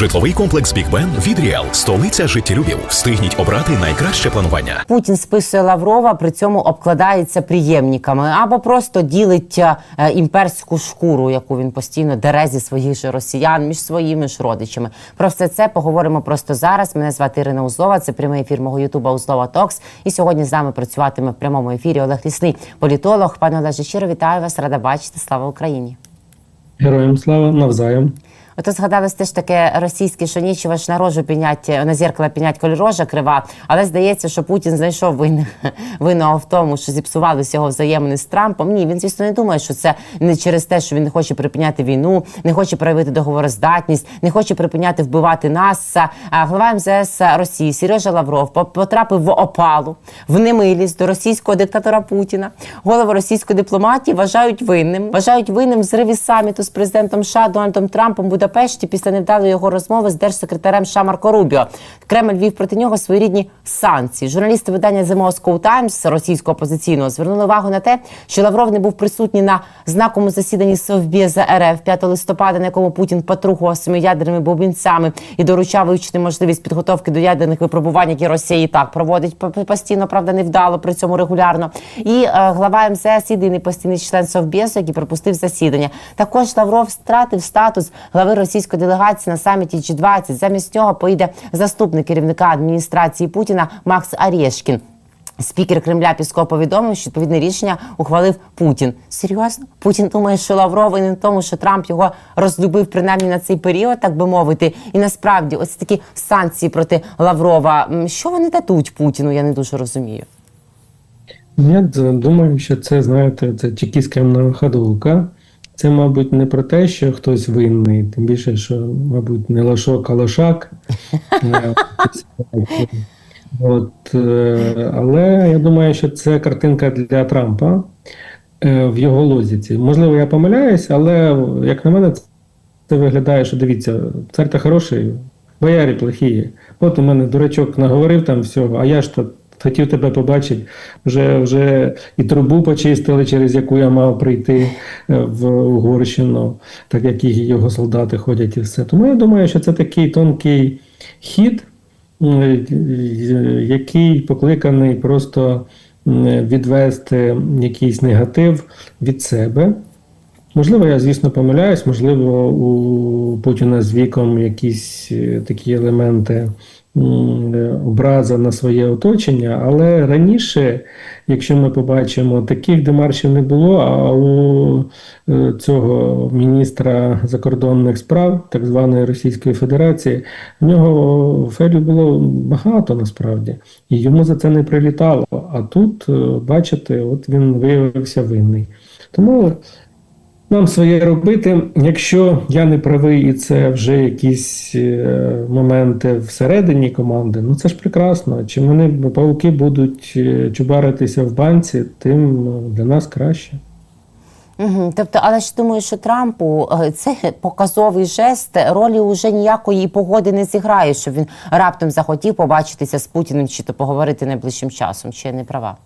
Житловий комплекс Бік Бен від Ріел. Столиця життєлюбів. Встигніть обрати найкраще планування. Путін списує Лаврова, при цьому обкладається приємниками або просто ділить е, імперську шкуру, яку він постійно дере зі своїх же росіян між своїми ж родичами. Про все це поговоримо просто зараз. Мене звати Ірина Узлова. Це прямий ефір мого Ютуба Узлова Токс. І сьогодні з нами працюватиме в прямому ефірі Олег Лісний, політолог. Пане Олеже, щиро вітаю вас, рада бачити. Слава Україні. Героям слава навзаєм. Ото згадалось теж таке російське, що нічого ж на рожу пінять, на зеркало пінять, коли рожа крива. Але здається, що Путін знайшов вин, винного в тому, що зіпсувалися його взаємини з Трампом. Ні, він, звісно, не думає, що це не через те, що він не хоче припиняти війну, не хоче проявити договороздатність, не хоче припиняти вбивати нас. А глава МЗС Росії Сережа Лавров по- потрапив в опалу, в немилість до російського диктатора Путіна. Голови російської дипломатії вважають винним. Вважають винним в зриві саміту з президентом США Дональдом Трампом в Будапешті після невдалої його розмови з держсекретарем США Марко Рубіо. Кремль вів проти нього своєрідні санкції. Журналісти видання The Moscow Times російського опозиційного звернули увагу на те, що Лавров не був присутній на знаковому засіданні Совбеза РФ 5 листопада, на якому Путін потрухував своїми ядерними бубінцями і доручав вивчити можливість підготовки до ядерних випробувань, які Росія і так проводить по- постійно, правда, невдало при цьому регулярно. І е, глава МЗС, єдиний постійний член Совбезу, який пропустив засідання. Також Лавров втратив статус глави російської делегації на саміті G20. Замість нього поїде заступник керівника адміністрації Путіна Макс Арєшкін. Спікер Кремля Пісков повідомив, що відповідне рішення ухвалив Путін. Серйозно? Путін думає, що Лавров винен в тому, що Трамп його розлюбив принаймні на цей період, так би мовити. І насправді, ось такі санкції проти Лаврова. Що вони дадуть Путіну? Я не дуже розумію. Я думаю, що це, знаєте, це чекістська ходулка. Це, мабуть, не про те, що хтось винний, тим більше, що, мабуть, не лошок, а лошак. От, е, але я думаю, що це картинка для Трампа е, в його лозіці. Можливо, я помиляюсь, але як на мене, це виглядає, що дивіться, цар та хороший, боярі плохі. От у мене дурачок наговорив там всього, а я ж то хотів тебе побачити. Вже, вже і трубу почистили, через яку я мав прийти е, в Угорщину, так як його солдати ходять і все. Тому я думаю, що це такий тонкий хід, е, який покликаний просто відвести якийсь негатив від себе. Можливо, я, звісно, помиляюсь, можливо, у Путіна з віком якісь е, такі елементи образа на своє оточення, але раніше, якщо ми побачимо, таких демаршів не було, а у е, цього міністра закордонних справ, так званої Російської Федерації, в нього фейлів було багато насправді, і йому за це не прилітало. А тут, е, бачите, от він виявився винний. Тому нам своє робити. Якщо я не правий, і це вже якісь е, моменти всередині команди, ну це ж прекрасно. Чим вони пауки будуть е, чубаритися в банці, тим е, для нас краще. Угу. Тобто, але ж думаю, що Трампу це показовий жест ролі уже ніякої погоди не зіграє, щоб він раптом захотів побачитися з Путіним чи то поговорити найближчим часом. Чи я не права?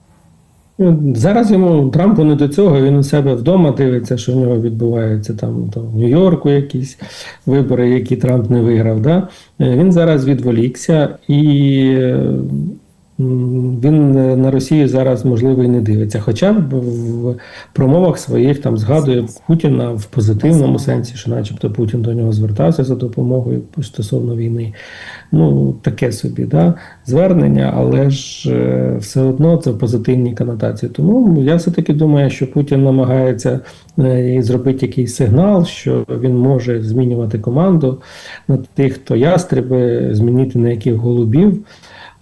Ну, Зараз йому Трампу не до цього. Він у себе вдома дивиться, що в нього відбувається там там в Нью-Йорку якісь вибори, які Трамп не виграв. Да? Е, Він зараз відволікся і е, він е, на Росію зараз можливо і не дивиться. Хоча в промовах своїх там згадує Путіна в позитивному сенсі, що, начебто, Путін до нього звертався за допомогою стосовно війни. Ну, таке собі, да? звернення, але ж е, все одно це в позитивній конотації. Тому я все-таки думаю, що Путін намагається е, зробити якийсь сигнал, що він може змінювати команду на тих, хто ястреби, змінити на яких голубів.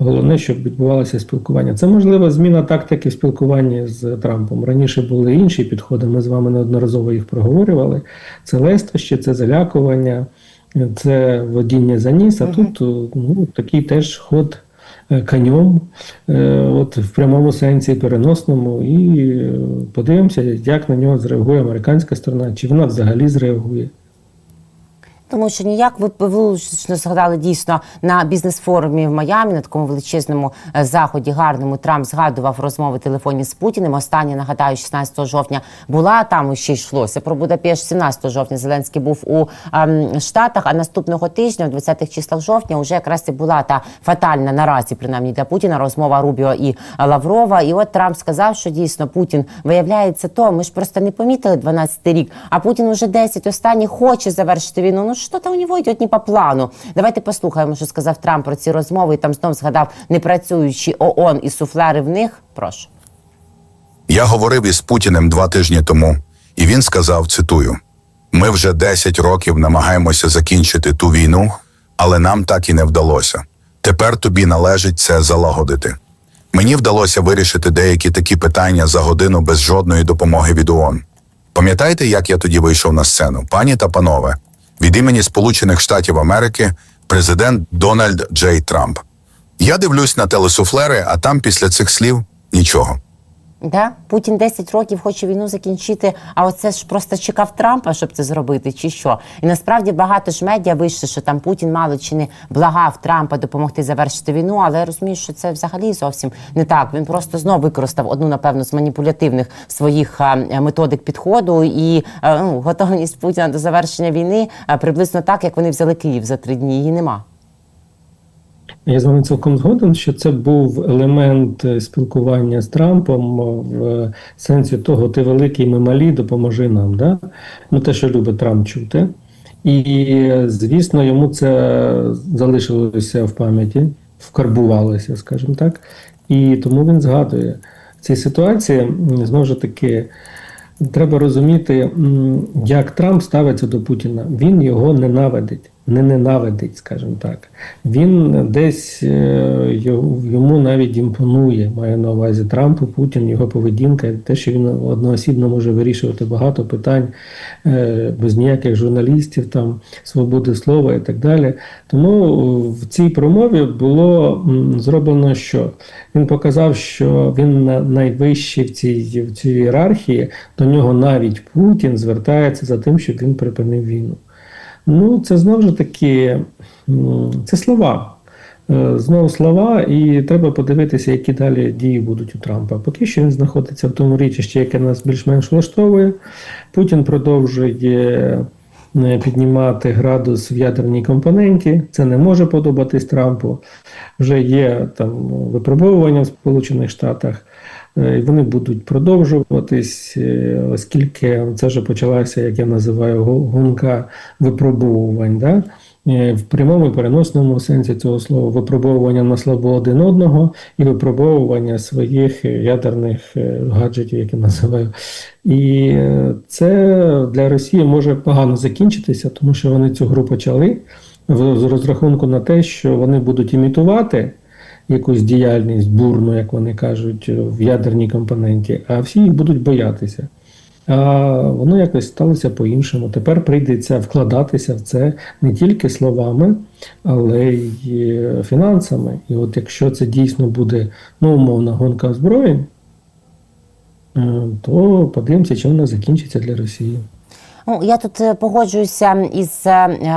Головне, щоб відбувалося спілкування. Це можлива зміна тактики в спілкуванні з Трампом. Раніше були інші підходи. Ми з вами неодноразово їх проговорювали. Це лестощі, це залякування, це водіння за ніс. А тут ну, такий теж ход е, конем, е, от в прямому сенсі переносному, і е, подивимося, як на нього зреагує американська сторона, чи вона взагалі зреагує. Тому що ніяк ви ви влучно згадали дійсно на бізнес-форумі в Майамі на такому величезному е, заході, гарному Трамп згадував розмови телефонні з Путіним. Остання нагадаю, 16 жовтня була там ще йшлося про Будапешт. 17 жовтня Зеленський був у ем, Штатах. А наступного тижня, в 20-х числах жовтня, вже якраз і була та фатальна наразі, принаймні для Путіна, розмова Рубіо і Лаврова. І от Трамп сказав, що дійсно Путін виявляється то. Ми ж просто не помітили 12-й рік. А Путін уже 10 останніх хоче завершити війну. Ну там у нього йде не по плану. Давайте послухаємо, що сказав Трамп про ці розмови. І там знов згадав непрацюючі ООН і суфлери в них. Прошу. Я говорив із Путіним два тижні тому, і він сказав: цитую: ми вже 10 років намагаємося закінчити ту війну, але нам так і не вдалося. Тепер тобі належить це залагодити. Мені вдалося вирішити деякі такі питання за годину без жодної допомоги від ООН. Пам'ятаєте, як я тоді вийшов на сцену, пані та панове, від імені Сполучених Штатів Америки, президент Дональд Джей Трамп. Я дивлюсь на телесуфлери, а там після цих слів нічого. Да? Путін 10 років хоче війну закінчити, а оце ж просто чекав Трампа, щоб це зробити, чи що? І насправді багато ж медіа вийшло, що там Путін мало чи не благав Трампа допомогти завершити війну, але я розумію, що це взагалі зовсім не так. Він просто знов використав одну, напевно, з маніпулятивних своїх методик підходу і ну, готовність Путіна до завершення війни приблизно так, як вони взяли Київ за три дні. Її нема. Я з вами цілком згоден, що це був елемент е, спілкування з Трампом е, в сенсі того, ти великий, ми малі, допоможи нам. Да? Ну, те, що любить Трамп чути. І, звісно, йому це залишилося в пам'яті, вкарбувалося, скажімо так. І тому він згадує в цій ситуації, знову ж таки, треба розуміти, як Трамп ставиться до Путіна. Він його ненавидить, не ненавидить, скажімо так. Він десь е, йому навіть імпонує, має на увазі Трампу, Путін, його поведінка, те, що він одноосібно може вирішувати багато питань е, без ніяких журналістів, там свободи слова і так далі. Тому в цій промові було зроблено, що він показав, що він на- найвищий в цій, в цій ієрархії, до нього навіть Путін звертається за тим, щоб він припинив війну. Ну, це знову ж таки це слова. Е, Знову слова, і треба подивитися, які далі дії будуть у Трампа. Поки що він знаходиться в тому річищі, яке нас більш-менш влаштовує. Путін продовжує е, піднімати градус в ядерній компоненті. Це не може подобатись Трампу. Вже є там випробовування в Сполучених Штатах. Е, вони будуть продовжуватись, е, оскільки це вже почалася, як я називаю, гонка випробовувань. Да? Е, В прямому і переносному сенсі цього слова випробовування на слабо один одного і випробовування своїх ядерних гаджетів, як я називаю. І це для Росії може погано закінчитися, тому що вони цю гру почали з розрахунку на те, що вони будуть імітувати якусь діяльність бурну, як вони кажуть, в ядерній компоненті, а всі їх будуть боятися. А воно якось сталося по-іншому. Тепер прийдеться вкладатися в це не тільки словами, але й е, фінансами. І от якщо це дійсно буде ну, умовна гонка озброєнь, е, то подивимося, чим вона закінчиться для Росії. Ну, я тут е, погоджуюся із е, е,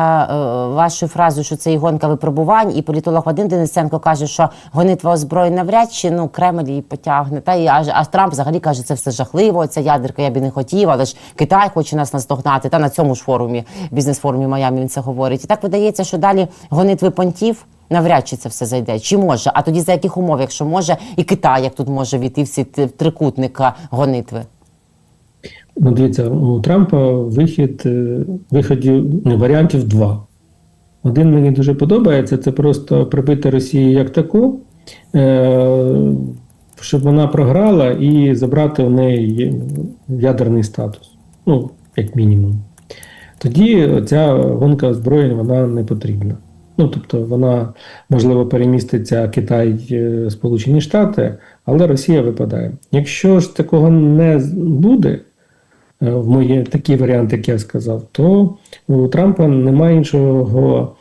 вашою фразою, що це і гонка випробувань, і політолог Вадим Денисенко каже, що гонитва озброєнь навряд чи ну Кремль її потягне. Та і аж а Трамп взагалі каже, це все жахливо. Ця ядерка я б не хотів, але ж Китай хоче нас наздогнати. Та на цьому ж форумі, бізнес-форумі Майамі він це говорить. І так видається, що далі гонитви понтів. Навряд чи це все зайде. Чи може? А тоді за яких умов, якщо може, і Китай як тут може війти в ці трикутника гонитви? Ну, дивіться, у Трампа вихід, е, виходів не, варіантів два. Один мені дуже подобається це просто прибити Росію як таку, е, щоб вона програла і забрати у неї ядерний статус. Ну, як мінімум. Тоді ця гонка озброєнь вона не потрібна. Ну, тобто вона, можливо, переміститься Китай, е, Сполучені Штати, але Росія випадає. Якщо ж такого не буде, в мої такі варіанти, як я сказав, то у Трампа немає іншого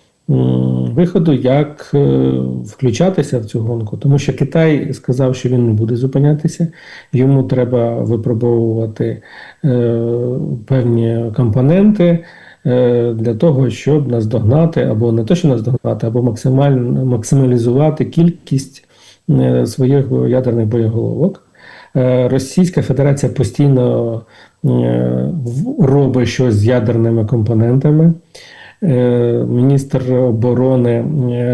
виходу, як е, включатися в цю гонку, тому що Китай сказав, що він не буде зупинятися, йому треба випробовувати е, певні компоненти. е, для того, щоб наздогнати, або не то, що наздогнати, або максимально максималізувати кількість е, своїх ядерних боєголовок. Е, Російська Федерація постійно е, робить щось з ядерними компонентами. Е, Міністр оборони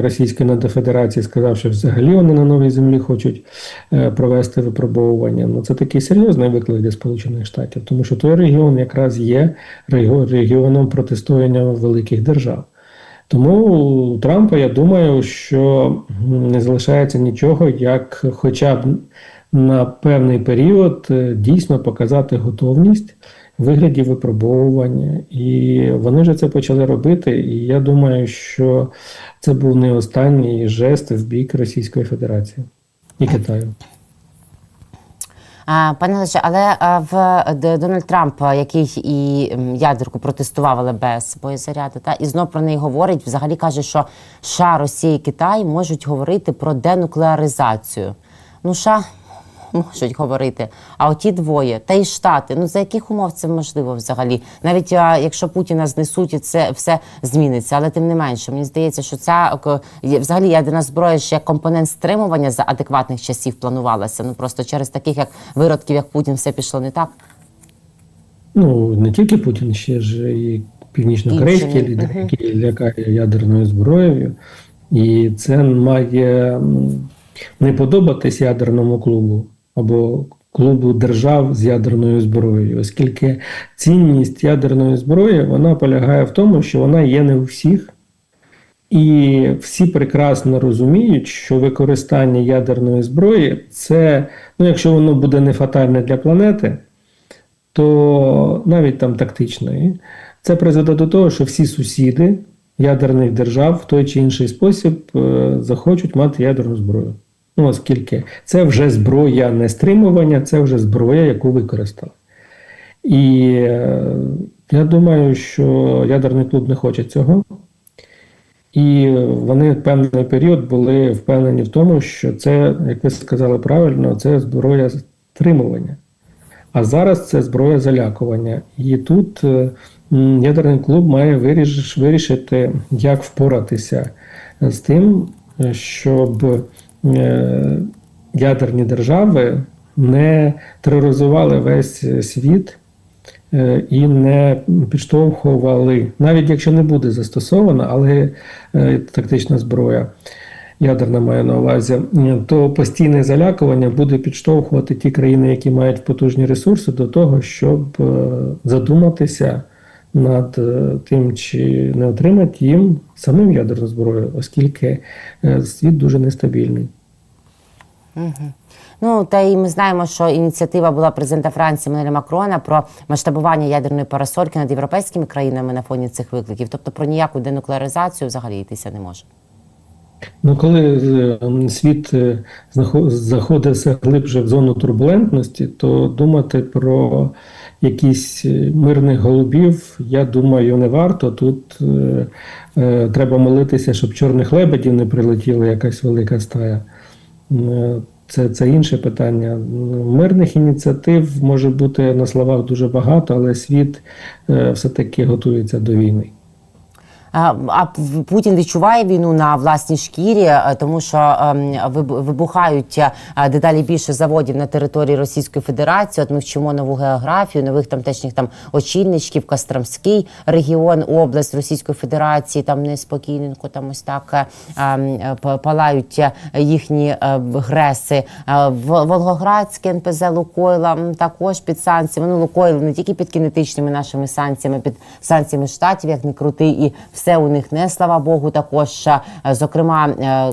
Російської Федерації сказав, що взагалі вони на новій землі хочуть провести випробовування. Ну це такий серйозний виклик для Сполучених Штатів, тому що той регіон якраз є регіоном протистояння великих держав. Тому у Трампа я думаю, що не залишається нічого, як хоча б на певний період е, дійсно показати готовність вигляді випробовування. І вони вже це почали робити. І я думаю, що це був не останній жест в бік Російської Федерації і Китаю. Пане Леже, але в Дональд Трамп, який і ядерку протестував, але без боєзаряду, та і знов про неї говорить. Взагалі каже, що США, Росія і Китай можуть говорити про денуклеаризацію. Ну, США можуть говорити. А оті двоє, та й штати. Ну за яких умов це можливо взагалі? Навіть а, якщо Путіна знесуть, і це все зміниться. Але тим не менше, мені здається, що ця взагалі ядерна зброя ще як компонент стримування за адекватних часів планувалася. Ну просто через таких як виродків, як Путін, все пішло не так. Ну не тільки Путін, ще ж і північно-корейський Інші, лідер, мгм. лякає ядерною зброєю, і це має не подобатись ядерному клубу або клубу держав з ядерною зброєю, оскільки цінність ядерної зброї вона полягає в тому, що вона є не у всіх. І всі прекрасно розуміють, що використання ядерної зброї це, ну якщо воно буде не фатальне для планети, то навіть там тактичної, це призведе до того, що всі сусіди ядерних держав в той чи інший спосіб е, захочуть мати ядерну зброю. Ну, оскільки це вже зброя не стримування, це вже зброя, яку використали. І е, я думаю, що ядерний клуб не хоче цього. І вони певний період були впевнені в тому, що це, як ви сказали правильно, це зброя стримування. А зараз це зброя залякування. І тут е, ядерний клуб має вирішити, як впоратися з тим, е, щоб ядерні держави не тероризували весь світ е, і не підштовхували, навіть якщо не буде застосована, але е, тактична зброя. Ядерна має на увазі, е, то постійне залякування буде підштовхувати ті країни, які мають потужні ресурси, до того, щоб е, задуматися над е, тим, чи не отримати їм самим ядерну зброю, оскільки е, світ дуже нестабільний. Ну та й ми знаємо, що ініціатива була президента Франції Менеля Макрона про масштабування ядерної парасольки над європейськими країнами на фоні цих викликів. Тобто про ніяку денуклеаризацію взагалі йтися не може. Ну, коли е, світ заходить все глибше в зону турбулентності, то думати про якісь е, мирних голубів, я думаю, не варто. Тут е, е, треба молитися, щоб чорних лебедів не прилетіла якась велика стая. Е, Це, це інше питання. Мирних ініціатив може бути на словах дуже багато, але світ е, все-таки готується до війни. А Путін відчуває війну на власній шкірі, е, тому що ем, вибухають е, дедалі більше заводів на території Російської Федерації. От ми вчимо нову географію, нових тамтешніх там очільничків, Костромський регіон, область Російської Федерації, там неспокійненько, там ось так е, ем, палають їхні греси. В- Волгоградське НПЗ Лукойла також під санкціями. Ну Лукойл не тільки під кінетичними нашими санкціями, під санкціями штатів, як не крути, і все у них не слава Богу. Також е, зокрема е, е,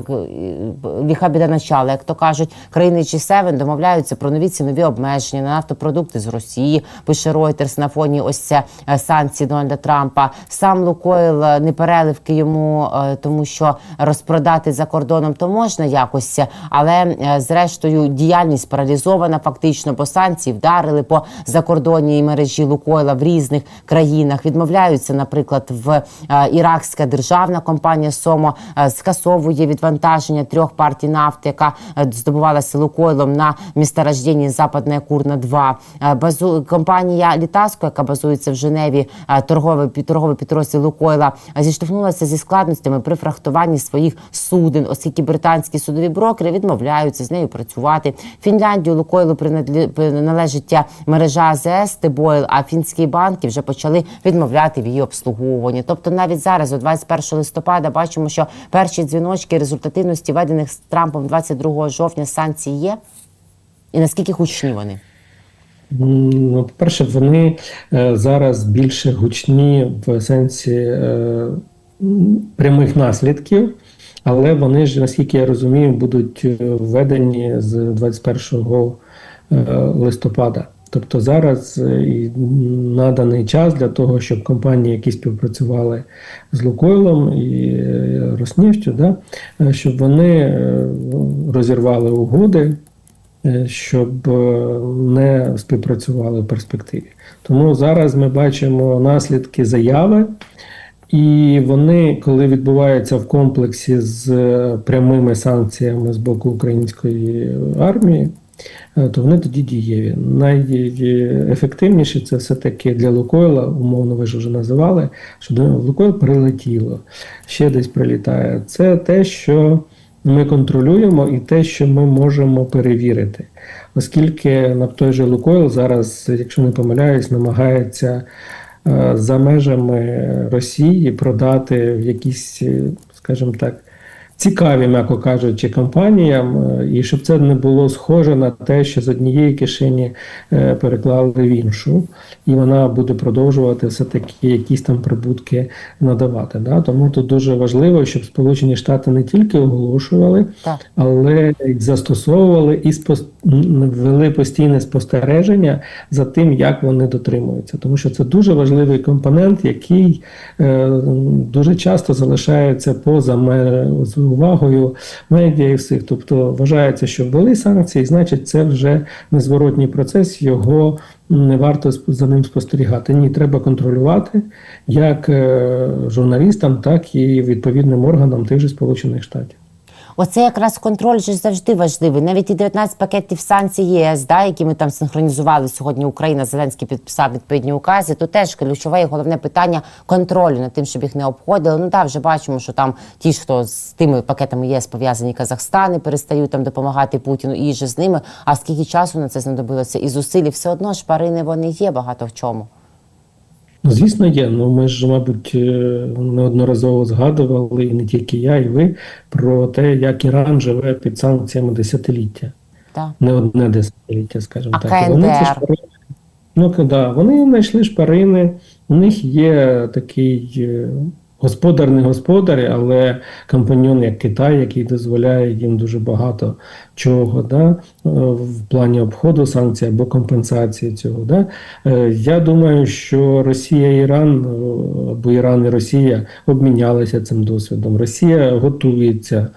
ліха біда начала, як то кажуть, країни G7 домовляються про нові цінові обмеження на нафтопродукти з Росії. Пише Reuters на фоні ось це санкцій Дональда Трампа. Сам Лукойл не переливки йому, тому що розпродати за кордоном то можна якось, але зрештою діяльність паралізована фактично, бо санкції вдарили по закордонній мережі Лукойла в різних країнах. Відмовляються, наприклад, в іракська державна компанія Сомо е, скасовує відвантаження трьох партій нафти, яка е, здобувалася Лукойлом на місторожденні Западне Курна 2 Е, Базу компанія Літаско, яка базується в Женеві, торговий торговий підрозділ Лукойла, зіштовхнулася зі складностями при фрахтуванні своїх суден, оскільки британські судові брокери відмовляються з нею працювати. Фінляндію Лукойлу приналежить мережа АЗС Тибойл, а фінські банки вже почали відмовляти в її обслуговуванні. Тобто, навіть зараз, о 21 листопада, бачимо, що перші дзвіночки результативності введених з Трампом 22 жовтня санкцій є. І наскільки гучні вони? Ну, по-перше, вони е, зараз більше гучні в сенсі е, прямих наслідків, але вони ж, наскільки я розумію, будуть е, введені з 21 е, листопада. Тобто зараз е, наданий час для того, щоб компанії, які співпрацювали з Лукойлом і е, Роснефтю, да, е, щоб вони розірвали угоди щоб не співпрацювали в перспективі. Тому зараз ми бачимо наслідки заяви, і вони, коли відбуваються в комплексі з прямими санкціями з боку української армії, то вони тоді дієві. Найефективніше це все-таки для Лукойла, умовно ви ж вже називали, що до Лукойл прилетіло, ще десь прилітає. Це те, що ми контролюємо, і те, що ми можемо перевірити. Оскільки на той же Лукойл зараз, якщо не помиляюсь, намагається е, за межами Росії продати в якісь, е, скажімо так, цікаві, м'яко кажучи, компаніям, е, і щоб це не було схоже на те, що з однієї кишені е, переклали в іншу, і вона буде продовжувати все-таки якісь там прибутки надавати. Да? Тому тут дуже важливо, щоб Сполучені Штати не тільки оголошували, Так. але й застосовували і спос... вели постійне спостереження за тим, як вони дотримуються, тому що це дуже важливий компонент, який е, дуже часто залишається поза ме... увагою медіа і всіх. Тобто вважається, що ввели санкції, значить, це вже незворотній процес. Його не варто за ним спостерігати. Ні, треба контролювати як е, журналістам, так і відповідним органам тих же Сполучених Штатів. Оце якраз контроль же завжди важливий. Навіть і 19 пакетів санкцій ЄС, да, які ми там синхронізували сьогодні. Україна Зеленський підписав відповідні укази. То теж ключове і головне питання контролю над тим, щоб їх не обходили. Ну так, вже бачимо, що там ті ж, хто з тими пакетами ЄС пов'язані Казахстани, перестають там допомагати Путіну і же з ними. А скільки часу на це знадобилося і зусиль, все одно шпарини вони є багато в чому. Ну, звісно, є. Ну ми ж, мабуть, е, неодноразово згадували, і не тільки я, і ви, про те, як Іран живе під санкціями десятиліття. Так. Не одне десятиліття, скажімо А так. Вони ці шпарини, ну да, вони знайшли шпарини, у них є такий. Господар не господар, але компаньон як Китай, який дозволяє їм дуже багато чого да, в плані обходу санкцій або компенсації цього. Да. Е, Я думаю, що Росія і Іран е, або Іран і Росія обмінялися цим досвідом. Росія готується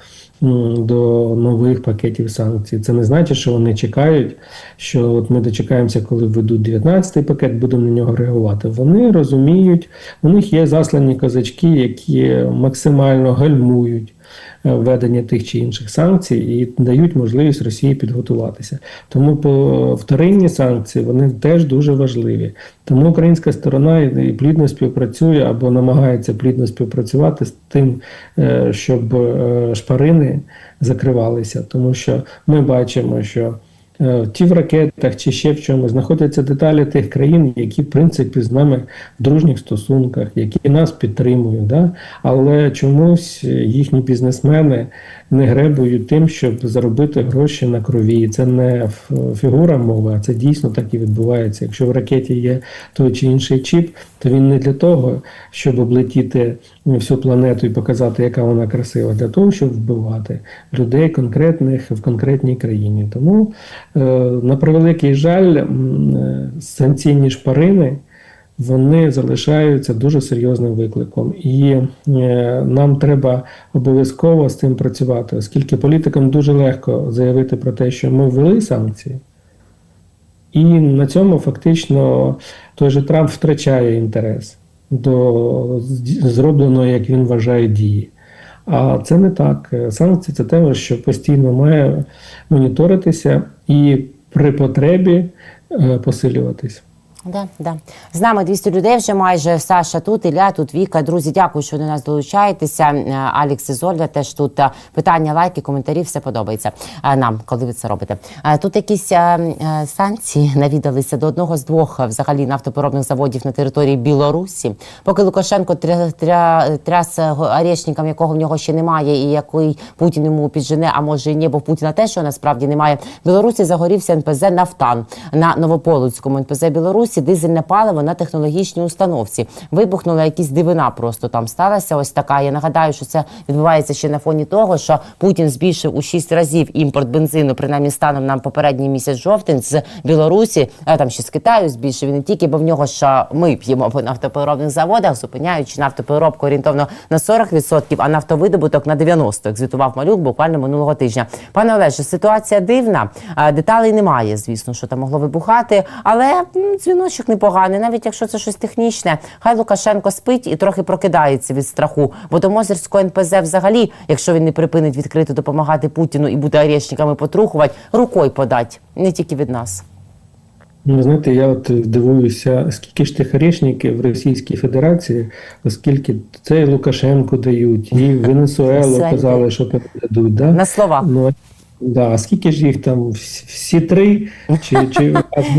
до нових пакетів санкцій. Це не значить, що вони чекають, що от ми дочекаємося, коли введуть 19-й пакет, будемо на нього реагувати. Вони розуміють, у них є заслані козачки, які максимально гальмують введення тих чи інших санкцій і дають можливість Росії підготуватися. Тому по вторинні санкції вони теж дуже важливі. Тому українська сторона і плідно співпрацює або намагається плідно співпрацювати з тим, е, щоб е, шпарини закривалися, тому що ми бачимо, що е, ті в ракетах чи ще в чомусь знаходяться деталі тих країн, які в принципі з нами в дружніх стосунках, які нас підтримують. Да? Але чомусь їхні бізнесмени не гребують тим, щоб заробити гроші на крові. Це не фігура мови, а це дійсно так і відбувається. Якщо в ракеті є той чи інший чіп, то він не для того, щоб облетіти всю планету і показати, яка вона красива, для того, щоб вбивати людей конкретних в конкретній країні. Тому, е, на превеликий жаль, е, санкційні шпарини. Вони залишаються дуже серйозним викликом, і е, нам треба обов'язково з цим працювати, оскільки політикам дуже легко заявити про те, що ми ввели санкції, і на цьому фактично той же Трамп втрачає інтерес. До зробленої, як він вважає, дії. А це не так. Санкції це те, що постійно має моніторитися і при потребі е, посилюватись. Да, да. З нами 200 людей вже майже. Саша тут, Ілля тут, Віка. Друзі, дякую, що до нас долучаєтеся. Е, Алікс і Золя теж тут. Е, Питання, лайки, коментарі, все подобається е, нам, коли ви це робите. Тут якісь санкції навідалися до одного з двох взагалі нафтопереробних заводів на території Білорусі. Поки Лукашенко тря, тря, тряс орешником, якого в нього ще немає, і який Путін йому піджене, а може і ні, бо Путіна теж насправді немає. В Білорусі загорівся НПЗ Нафтан на Новополоцькому НПЗ Білорусі. Дизельне паливо на технологічній установці. Вибухнула якісь дивина, просто там сталася. Ось така. Я нагадаю, що це відбувається ще на фоні того, що Путін збільшив у 6 разів імпорт бензину, принаймні станом на попередній місяць жовтень з Білорусі, а там ще з Китаю збільшив і не тільки, бо в нього що ми п'ємо по нафтопереробних заводах, зупиняючи нафтопереробку орієнтовно на 40%, а нафтовидобуток на 90%, як звітував малюк буквально минулого тижня. Пане Олеже, ситуація дивна. Деталей немає, звісно, що там могло вибухати, але м, дзвіночок непоганий, навіть якщо це щось технічне. Хай Лукашенко спить і трохи прокидається від страху. Бо до Мозерського НПЗ взагалі, якщо він не припинить відкрито допомагати Путіну і буде орешниками потрухувати, рукою подать, не тільки від нас. Ну, знаєте, я от дивуюся, скільки ж тих орешників в Російській Федерації, оскільки це і Лукашенку дають, і Венесуелу казали, що передадуть. Да? На слова. Ну, да, а скільки ж їх там? Всі, три? Чи, чи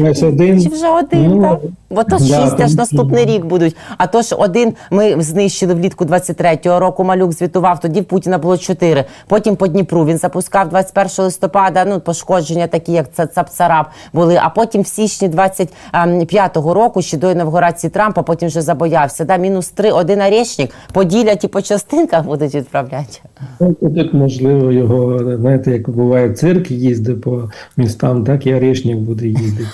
аж один? Чи вже один, Ну, так? Бо то да, шість аж наступний рік будуть. А то ж один ми знищили влітку 23-го року. Малюк звітував. Тоді в Путіна було чотири. Потім по Дніпру він запускав 21 листопада. Ну пошкодження такі, як це Цапцарап були. А потім в січні 25-го року, ще до інавгурації Трампа, потім вже забоявся. Да, мінус три, один орешник поділять і по частинках будуть відправляти. Ну, Тут, можливо, його, знаєте, як буває, цирк їздить по містам, так і орешник буде їздити.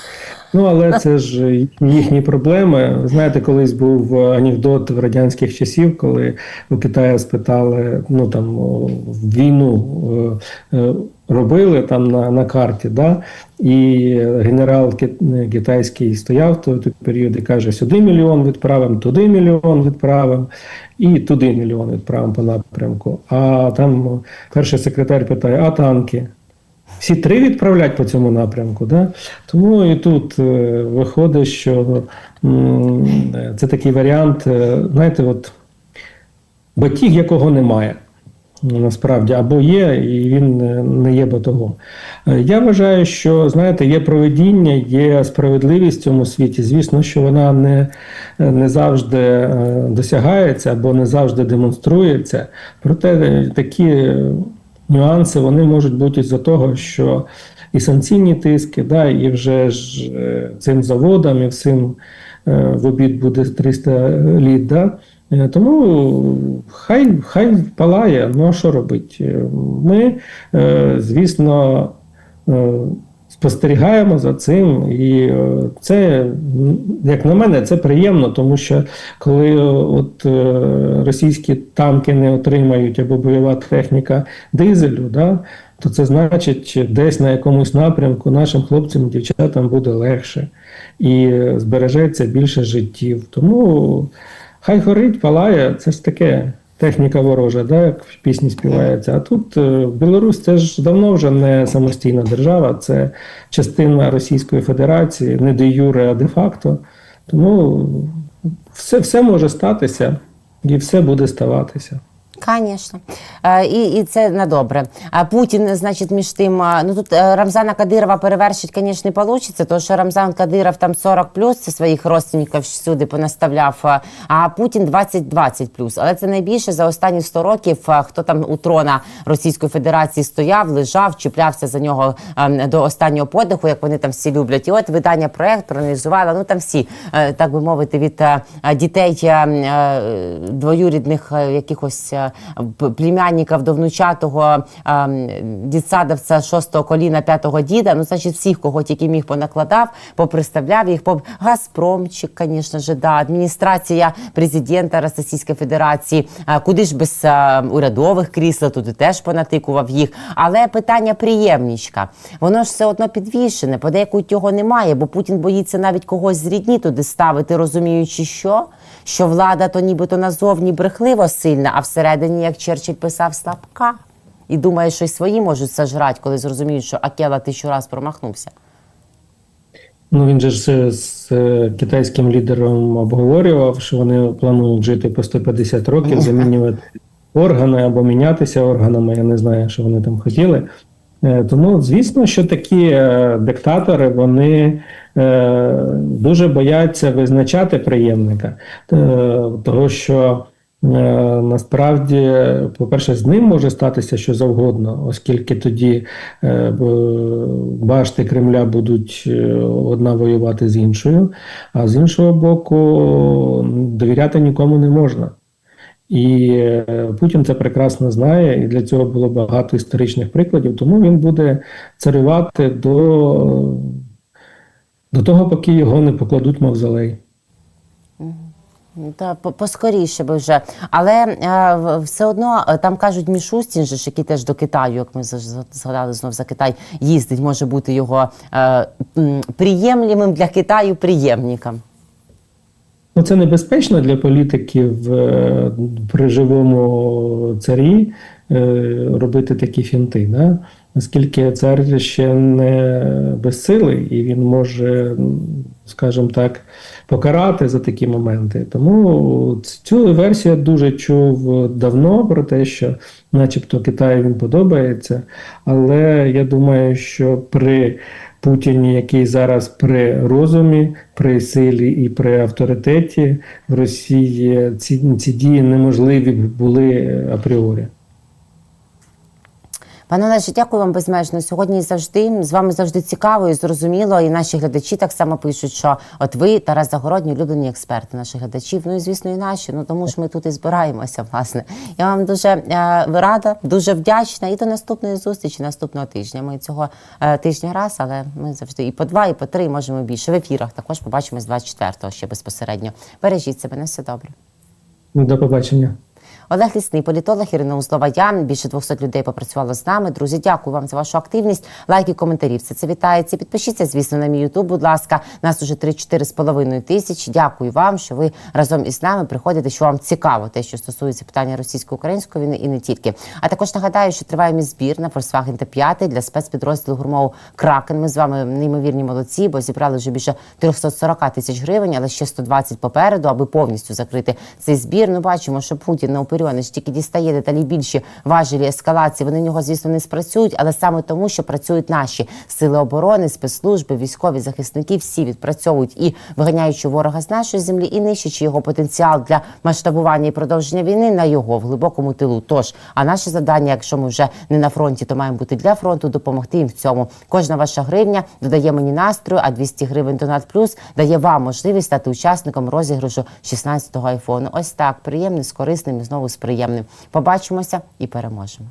Ну, але це ж їхні проблеми. Знаєте, колись був анекдот в радянських часів, коли у Китаї спитали, ну там війну е, робили там на, на карті, да? і генерал китайський стояв в той, період і каже: сюди мільйон відправимо, туди мільйон відправимо, і туди мільйон відправимо по напрямку. А там перший секретар питає: а танки? Всі три відправлять по цьому напрямку, да? тому і тут е, виходить, що м, е, це такий варіант, е, знаєте, от батіг, якого немає. Ну, Насправді, або є, і він е, не є батогом. Е, Я вважаю, що знаєте, є проведіння, є справедливість в цьому світі. Звісно, що вона не, не завжди е, досягається або не завжди демонструється. Проте е, такі е, нюанси вони можуть бути з-за того, що і санкційні тиски, да, і вже ж е, цим заводам, і всім е, в обід буде 300 літ. Да? Е, Тому хай, хай палає, ну а що робить? Е, Ми, е, звісно, спостерігаємо за цим, і це, як на мене, це приємно, тому що коли от російські танки не отримають або бойова техніка дизелю, да, то це значить, десь на якомусь напрямку нашим хлопцям і дівчатам буде легше і збережеться більше життів. Тому хай горить, палає, це ж таке. Техніка ворожа, да, як в пісні співається. А тут е, Білорусь це ж давно вже не самостійна держава, це частина Російської Федерації, не де юре, а де факто. Тому все, все може статися і все буде ставатися. Звісно. Е, і, і це на добре. А Путін, значить, між тим, ну тут е, Рамзана Кадирова перевершить, звісно, не вийде, тому що Рамзан Кадиров там 40 плюс своїх родственників всюди понаставляв, а- Путін 20-20 плюс. Але це найбільше за останні 100 років, хто там у трона Російської Федерації стояв, лежав, чіплявся за нього ем, до останнього подиху, як вони там всі люблять. І от видання проект проаналізувало, ну там всі, е, так би мовити, від е, дітей е, е, двоюрідних е, якихось. Племянників до внучатого дідсадовця шостого коліна п'ятого діда. Ну, значить, всіх, кого тільки міг понакладав, поприставляв їх. По Газпромчик, звісно ж, да, адміністрація президента Російської Федерації. Куди ж без урядових крісел, туди теж понатикував їх. Але питання приємнічка. Воно ж все одно підвішене, подекують його немає, бо Путін боїться навіть когось з рідні туди ставити, розуміючи, що? Що влада то нібито назовні брехливо сильна, а всередині, як Черчилль писав, слабка. І думає, що й свої можуть сожрати, коли зрозуміють, що Акела тисячу раз промахнувся. Ну він же ж з китайським лідером обговорював, що вони планують жити по 150 років, замінювати органи або мінятися органами. Я не знаю, що вони там хотіли. Е, Тому, звісно, що такі е, диктатори вони е, дуже бояться визначати приємника, того що насправді, по-перше, з ним може статися що завгодно, оскільки тоді е, башти Кремля будуть е, одна воювати з іншою, а з іншого боку, довіряти нікому не можна. І е, Путін це прекрасно знає, і для цього було багато історичних прикладів, тому він буде царювати до, до того, поки його не покладуть мавзолей. Та поскоріше би вже. Але е, все одно е, там кажуть, Мішустін, же який теж до Китаю, як ми згадали знов за Китай, їздить, може бути його е, приємлімим для Китаю приємником. Ну, це небезпечно для політиків е, при живому царі е, робити такі фінти, да? оскільки цар ще не безсилий і він може, скажімо так, покарати за такі моменти. Тому цю версію я дуже чув давно про те, що, начебто, Китаю він подобається, але я думаю, що при Путіні, який зараз при розумі, при силі і при авторитеті в Росії ці, ці дії неможливі були апріорі. Пане Олеже, дякую вам безмежно. Сьогодні завжди з вами завжди цікаво і зрозуміло. І наші глядачі так само пишуть, що от ви, Тарас Загородній, улюблені експерти наших глядачів. Ну і звісно, і наші. Ну тому ж ми тут і збираємося. Власне, я вам дуже е, рада, дуже вдячна. І до наступної зустрічі, наступного тижня. Ми цього е, тижня раз, але ми завжди і по два, і по три, і можемо більше. В ефірах також побачимось 24-го ще безпосередньо. Бережіть себе, на все добре. До побачення. Олег Лісний, політолог Ірина Узлова. Я більше 200 людей попрацювало з нами. Друзі, дякую вам за вашу активність. Лайки, коментарі. Все це вітається. Підпишіться, звісно, на мій Ютуб. Будь ласка, нас уже 3-4 з половиною тисяч. Дякую вам, що ви разом із нами приходите. Що вам цікаво, те, що стосується питання російсько-української війни, і не тільки. А також нагадаю, що триває мій збір на Volkswagen Т5 для спецпідрозділу гурмову Кракен. Ми з вами неймовірні молодці, бо зібрали вже більше 340 тисяч гривень, але ще 120 попереду, аби повністю закрити цей збір. Ну бачимо, що Путін на Оперіонич тільки дістає деталі більші важелі ескалації. Вони в нього, звісно, не спрацюють, але саме тому, що працюють наші сили оборони, спецслужби, військові захисники, всі відпрацьовують і виганяючи ворога з нашої землі, і нищачи його потенціал для масштабування і продовження війни на його в глибокому тилу. Тож, а наше завдання, якщо ми вже не на фронті, то маємо бути для фронту, допомогти їм в цьому. Кожна ваша гривня додає мені настрою, а 200 гривень Донат Плюс дає вам можливість стати учасником розіграшу 16-го айфону. Ось так приємним, з корисним і знову з. Побачимося і переможемо.